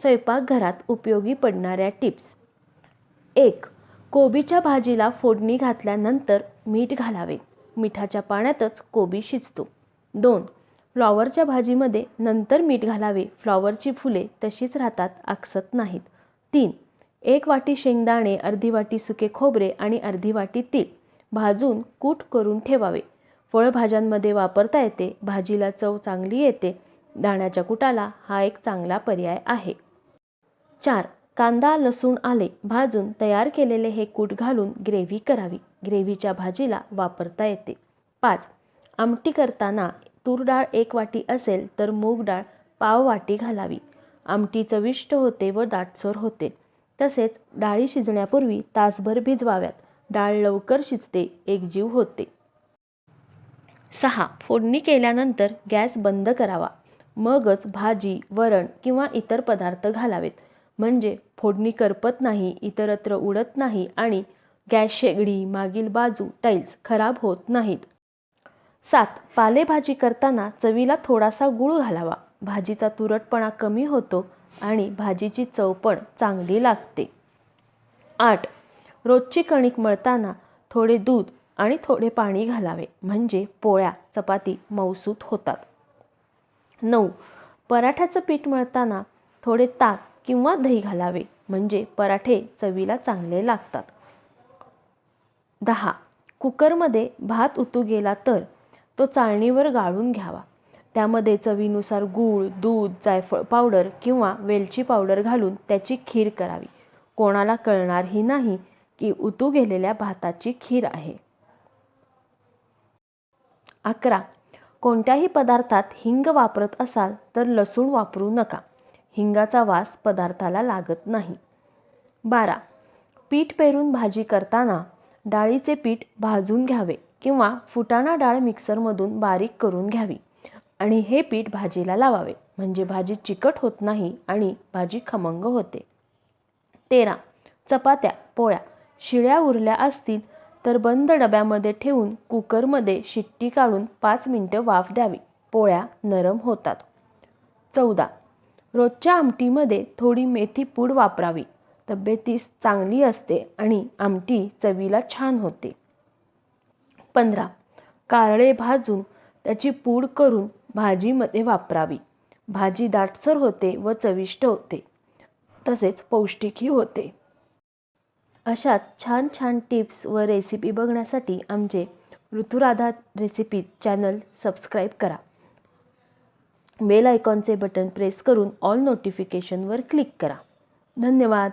स्वयंपाकघरात उपयोगी पडणाऱ्या टिप्स. एक कोबीच्या भाजीला फोडणी घातल्यानंतर मीठ घालावे. मिठाच्या पाण्यातच कोबी शिजतो. दोन फ्लॉवरच्या भाजीमध्ये नंतर मीठ घालावे. फ्लॉवरची फुले तशीच राहतात आकसत नाहीत. तीन एक वाटी शेंगदाणे अर्धी वाटी सुके खोबरे आणि अर्धी वाटी तीळ. भाजून कूट करून ठेवावे. फळभाज्यांमध्ये वापरता येते. भाजीला चव चांगली येते. दाण्याच्या कुटाला हा एक चांगला पर्याय आहे. चार कांदा लसूण आले भाजून तयार केलेले हे कूट घालून ग्रेव्ही करावी. ग्रेव्हीच्या भाजीला वापरता येते. पाच आमटी करताना तूर डाळ एक वाटी असेल तर मूग डाळ पाव वाटी घालावी. आमटी चविष्ट होते व दाटसर होते. तसेच डाळी शिजण्यापूर्वी तासभर भिजवाव्यात. डाळ लवकर शिजते एकजीव होते. सहा फोडणी केल्यानंतर गॅस बंद करावा. मगच भाजी वरण किंवा इतर पदार्थ घालावेत. म्हणजे फोडणी करपत नाही इतरत्र उडत नाही आणि गॅस शेगडी मागील बाजू टाईल्स खराब होत नाहीत. सात पालेभाजी करताना चवीला थोडासा गूळ घालावा. भाजीचा तुरटपणा कमी होतो आणि भाजीची चव पण चांगली लागते. आठ रोजची कणिक मळताना थोडे दूध आणि थोडे पाणी घालावे म्हणजे पोळ्या चपाती मऊसूत होतात. नऊ पराठ्याचं पीठ मळताना थोडे ताक किंवा दही घालावे. म्हणजे पराठे चवीला चांगले लागतात. दहा. कुकरमध्ये भात उतू गेला तर तो चाळणीवर गाळून घ्यावा. त्यामध्ये चवीनुसार गूळ दूध जायफळ पावडर किंवा वेलची पावडर घालून त्याची खीर करावी. कोणाला कळणारही नाही की उतू गेलेल्या भाताची खीर आहे. अकरा. कोणत्याही पदार्थात हिंग वापरत असाल तर लसूण वापरू नका. हिंगाचा वास पदार्थाला लागत नाही. बारा. पीठ पेरून भाजी करताना डाळीचे पीठ भाजून घ्यावे किंवा फुटाणा डाळ मिक्सरमधून बारीक करून घ्यावी आणि हे पीठ भाजीला लावावे. म्हणजे भाजी चिकट होत नाही आणि भाजी खमंग होते. तेरा. चपात्या पोळ्या. शिळ्या उरल्या असतील तर बंद डब्यामध्ये ठेवून कुकरमध्ये शिट्टी काढून पाच मिनटं वाफ द्यावी. पोळ्या नरम होतात. चौदा. रोजच्या आमटीमध्ये थोडी मेथी पूड वापरावी. तब्येतीस चांगली असते आणि आमटी चवीला छान होते. पंधरा. कारळे भाजून त्याची पूड करून भाजीमध्ये वापरावी. भाजी दाटसर होते व चविष्ट होते. तसेच पौष्टिकही होते. अशात छान छान टिप्स व रेसिपी बघण्यासाठी आमचे ऋतुराधा रेसिपी चॅनल सबस्क्राईब करा. बेल आयकॉनचे बटन प्रेस करून ऑल नोटिफिकेशनवर क्लिक करा. धन्यवाद.